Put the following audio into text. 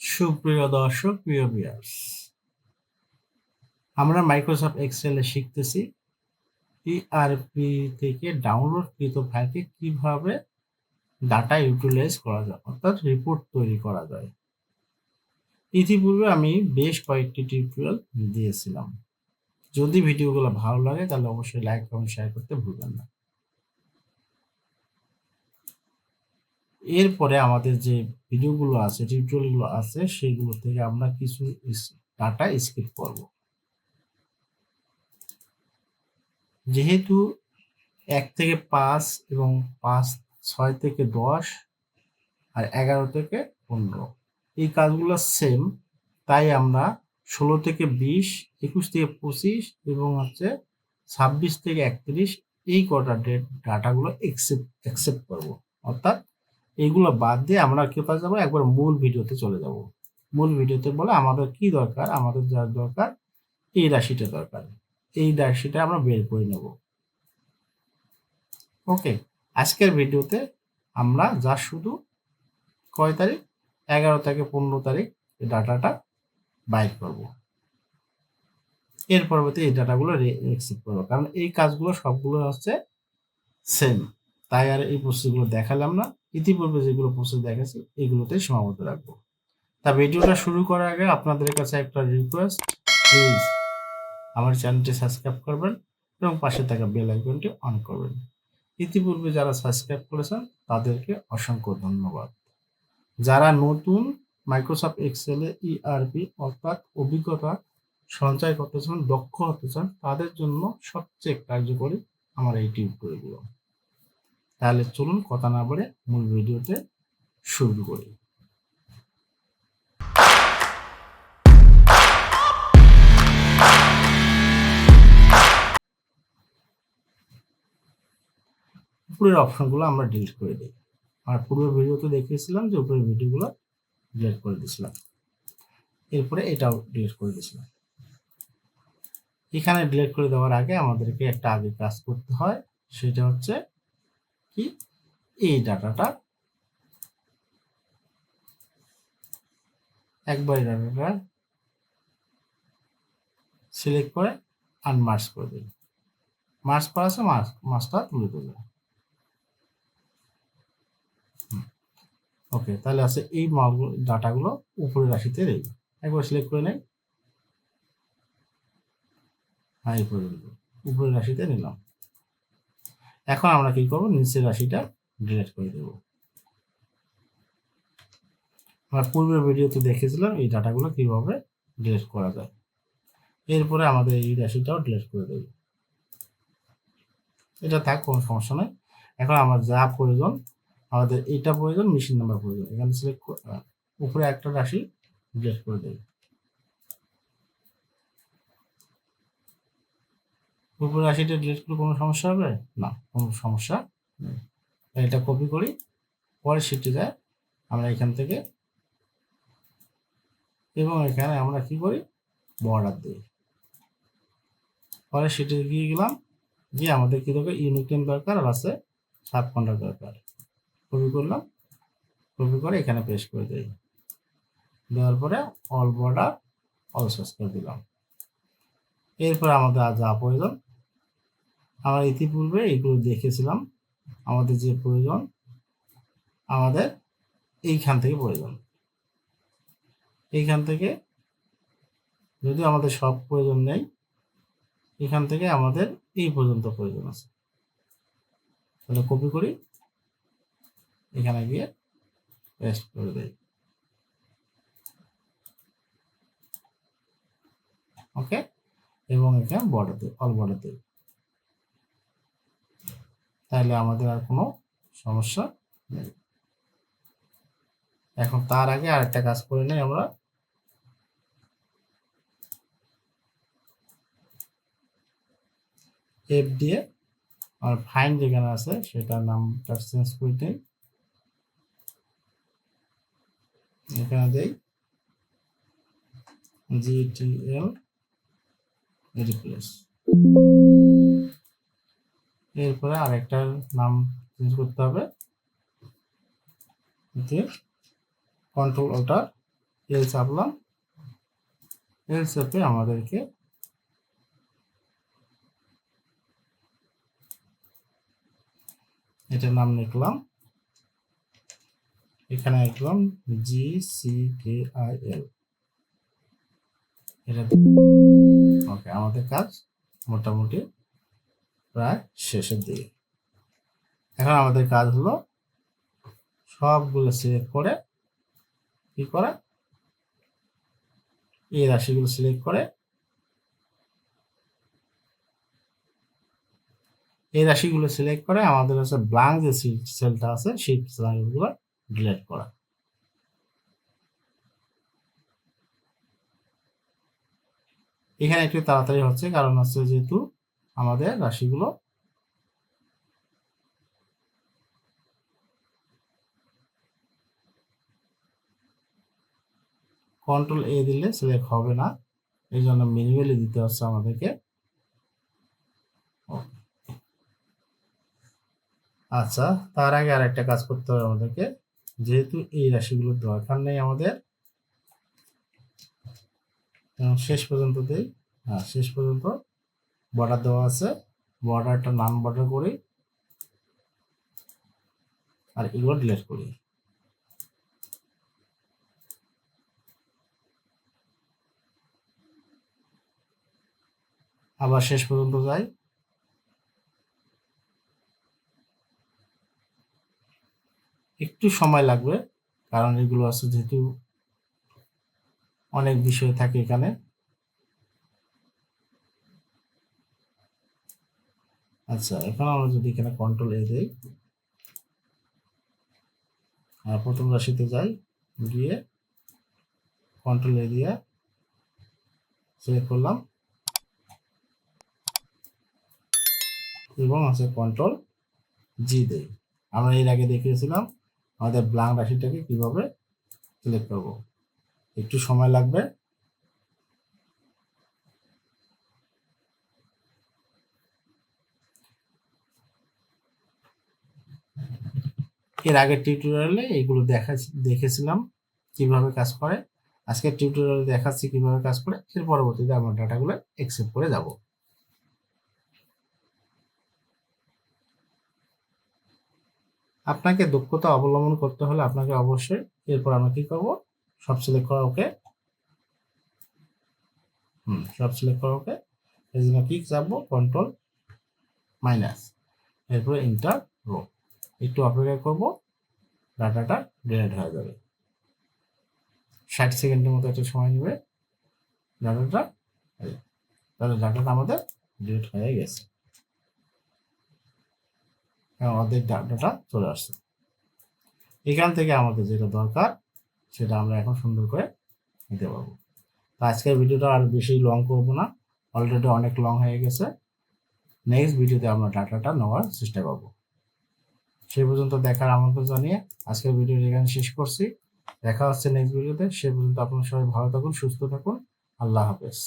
সুপ্রিয় দর্শক, প্রিয় ভিউয়ার্স আমরা মাইক্রোসফট এক্সেলে শিখতেছি ইআরপি থেকে ডাউনলোডকৃত ফাইলকে কীভাবে ডাটা ইউটিলাইজ করা যায়, অর্থাৎ রিপোর্ট তৈরি করা যায়। ইতিপূর্বে আমি বেশ কয়েকটি টিউটোরিয়াল দিয়েছিলাম। যদি ভিডিওগুলো ভালো লাগে, তাহলে অবশ্যই লাইক কমেন্ট শেয়ার করতে ভুলবেন না। এরপরে আমাদের যে ভিডিওগুলো আছে টিউটোরিয়ালগুলো আছে, সেগুলো থেকে আমরা কিছু ডাটা স্কিপ করব। যেহেতু এক থেকে পাঁচ এবং পাঁচ, ছয় থেকে দশ আর এগারো থেকে পনেরো, এই কাজগুলো সেম তাই আমরা ষোলো থেকে বিশ, একুশ থেকে পঁচিশ এবং হচ্ছে ছাব্বিশ থেকে একত্রিশ এই কটা ডেট ডাটাগুলো একসেপ্ট অ্যাকসেপ্ট করব। অর্থাৎ এইগুলো বাদ দিয়ে আমরা কোথায় যাব একবার মূল ভিডিওতে চলে যাব। মূল ভিডিওতে বলে আমাদের কি দরকার? আমাদের যা দরকার, এই রাশিটা দরকার। এই রাশিটা আমরা বের করে নেব। ওকে, আজকের ভিডিওতে আমরা যা শুধু কয় তারিখ? এগারো থেকে পনেরো তারিখ এই ডাটাটা বাইর করব। এর পরবর্তী এই ডাটাগুলো রিসিভ করব। কারণ এই কাজগুলো সবগুলো হচ্ছে সেম। তাই আর এই প্রসেসগুলো দেখালাম না। ইতিপূর্বে যেগুলো প্রসেস দেখেছি এগুলোতেই সীমাবদ্ধ রাখব। তা ভিডিওটা শুরু করার আগে আপনাদের কাছে একটা রিকোয়েস্ট প্লিজ আমার চ্যানেলটি সাবস্ক্রাইব করবেন এবং পাশে থাকা বেল আইকনটি অন করবেন। ইতিপূর্বে যারা সাবস্ক্রাইব করেছেন, তাদেরকে অসংখ্য ধন্যবাদ। যারা নতুন মাইক্রোসফট এক্সেলে ইআরপি অর্থাৎ অভিজ্ঞতা সঞ্চয় করতে চান, দক্ষ হতে চান, তাদের জন্য সবচেয়ে কার্যকরী আমার এই টিউটোরিয়ালগুলো তাহলে চলুন কথা না বলে মূল ভিডিওতে শুরু করি। উপরের অপশনগুলো আমরা ডিলিট করে দিই। আর পূর্বের ভিডিওতে দেখিয়েছিলাম যে উপরের ভিডিওগুলো ডিলিট করে দিয়েছিলাম। এরপরে এটাও ডিলিট করে দিয়েছিলাম। এখানে ডিলিট করে দেওয়ার আগে আমাদেরকে একটা আগে কাজ করতে হয়, সেটা হচ্ছে কি? এই ডাটাটা একবার ডাটাটা সিলেক্ট করে আনমার্স করে দিন মার্স করা আছে মার্স মার্সটা তুলে দেবে ওকে তাহলে আছে এই ডাটাগুলো উপরে রাশিতে দেবে একবার সিলেক্ট করে নেই। হ্যাঁ উপরে উপরে রাশিতে নিলাম। এখন আমরা কি করব? নিচের রাশিটা ডিলেট করে দেব। আমরা পূর্বের ভিডিওতে দেখেছিলাম এই ডাটাগুলো কীভাবে ডিলেট করা যায়। এরপরে আমাদের এই রাশিটাও ডিলেট করে দেব। এটা থাক, কোনো সমস্যা নেই। এখন আমার যা প্রয়োজন, আমাদের এটা প্রয়োজন মেশিন নাম্বার প্রয়োজন। এখানে সিলেক্ট উপরে একটা রাশি ডিলেট করে দেবে। উপরে রাশিটা ডিলিট করলে কোনো সমস্যা হবে? না, কোনো সমস্যা নেই। এটা কপি করি পরে যায় আমরা এখান থেকে এবং এখানে আমরা কি করি? বর্ডার দিই। পরে শিটে গিয়ে গেলাম, গিয়ে আমাদের কি দরকার? ইউনিটেন দরকার আর আছে সাব কন্ট্রাক্ট দরকার। কপি করলাম কপি করে এখানে পেশ করে দিই। দেওয়ার পরে অল বর্ডার অল সার্চ করে দিলাম। এরপর আমাদের আর যা প্রয়োজন আমরা ইতিপূর্বে এগুলো দেখেছিলাম, আমাদের যে প্রয়োজন, আমাদের এইখান থেকে প্রয়োজন। এইখান থেকে যদি আমাদের সব প্রয়োজন নেই, এখান থেকে আমাদের এই পর্যন্ত প্রয়োজন আছে। তাহলে কপি করি, এখানে গিয়ে পেস্ট করে দেয় ওকে এবং এখানে বর্ডার দেই অল বর্ডার দেই। তাহলে আমাদের আর কোনো সমস্যা নেই। এখন তার আগে আর একটা কাজ করে নেই আমরা। এফ দিয়ে আর ফাইন যেখানে আছে সেটার নামটা চেঞ্জ করে দিই। এখানে দেই জিটিএল রিপ্লেস এরপরে আরেকটার নাম চেঞ্জ করতে হবে। যে কন্ট্রোল ওটার এল চাপলাম। এল চেপে আমাদেরকে এটার নাম লিখলাম। এখানে লিখলাম G C K I L এটা ওকে আমাদের কাজ মোটামুটি প্রায় শেষের দিকে। এখন আমাদের কাজ হলো সবগুলো সিলেক্ট করে কি করা? এই রাশিগুলো সিলেক্ট করে এই রাশিগুলো সিলেক্ট করে আমাদের হচ্ছে ব্লাঙ্ক যে সেলটা আছে, সেই সেলগুলো ডিলিট করা। এখানে একটু তাড়াতাড়ি হচ্ছে, কারণ হচ্ছে যেহেতু আমাদের রাশিগুলো। কন্ট্রোল এ দিলে সিলেক্ট হবে না। এই জন্য ম্যানুয়ালি দিতে হচ্ছে আমাদেরকে। আচ্ছা তার আগে আর একটা কাজ করতে হবে আমাদেরকে। যেহেতু এই রাশিগুলোর দরকার নেই আমাদের শেষ পর্যন্ত দেই। হ্যাঁ শেষ পর্যন্ত বর্ডার দেওয়া আছে। বর্ডারটা নান বর্ডার করি আর এগুলো ডিলিট করি। আবার শেষ পর্যন্ত যাই। একটু সময় লাগবে, কারণ এগুলো আছে যেহেতু অনেক বিষয় থাকে এখানে। আচ্ছা এখন আমরা যদি এখানে কন্ট্রোল এ দেই, আর প্রথম রাশিতে যাই, গিয়ে কন্ট্রোল এ দিয়ে সিলেক্ট করলাম। এবং আছে কন্ট্রোল জি দেই। আমরা এর আগে দেখিয়েছিলাম আমাদের ব্লাঙ্ক রাশিটাকে কীভাবে সিলেক্ট করব। একটু সময় লাগবে। এর আগের টিউটোরিয়ালে এগুলো দেখা দেখেছিলাম, কীভাবে কাজ করে। আজকের টিউটোরিয়ালে দেখাচ্ছি কীভাবে কাজ করে। এর পরবর্তীতে আমরা ডাটাগুলো অ্যাকসেপ্ট করে যাব। আপনাকে দক্ষতা অবলম্বন করতে হলে আপনাকে অবশ্যই এরপর আমরা কি করব? সব সিলেক্ট করা ওকে হুম, সব সিলেক্ট করা ওকে এই জন্য কি চাপবো কন্ট্রোল মাইনাস এরপরে ইন্টার রো একটু অপেক্ষা করব ডাটাটা ডিলেট হয়ে যাবে। ষাট সেকেন্ডের মতো একটা সময় নেবে ডাটাটা তাহলে ডাটাটা আমাদের ডিলেট হয়ে গেছে। আমাদের ডাটাটা চলে আসছে। এখান থেকে আমাদের যেটা দরকার, সেটা আমরা এখন সুন্দর করে নিতে পারব। তো আজকের ভিডিওটা আর বেশি লং করব না। অলরেডি অনেক লং হয়ে গেছে। নেক্সট ভিডিওতে আমরা ডাটাটা নেওয়ার চেষ্টা করব। সেই পর্যন্ত দেখার আমন্ত্রণ জানিয়ে আজকের ভিডিও এখানে শেষ করছি। দেখা হচ্ছে নেক্সট ভিডিওতে সে পর্যন্ত আপনার সবাই ভালো থাকুন, সুস্থ থাকুন। আল্লাহ হাফেজ।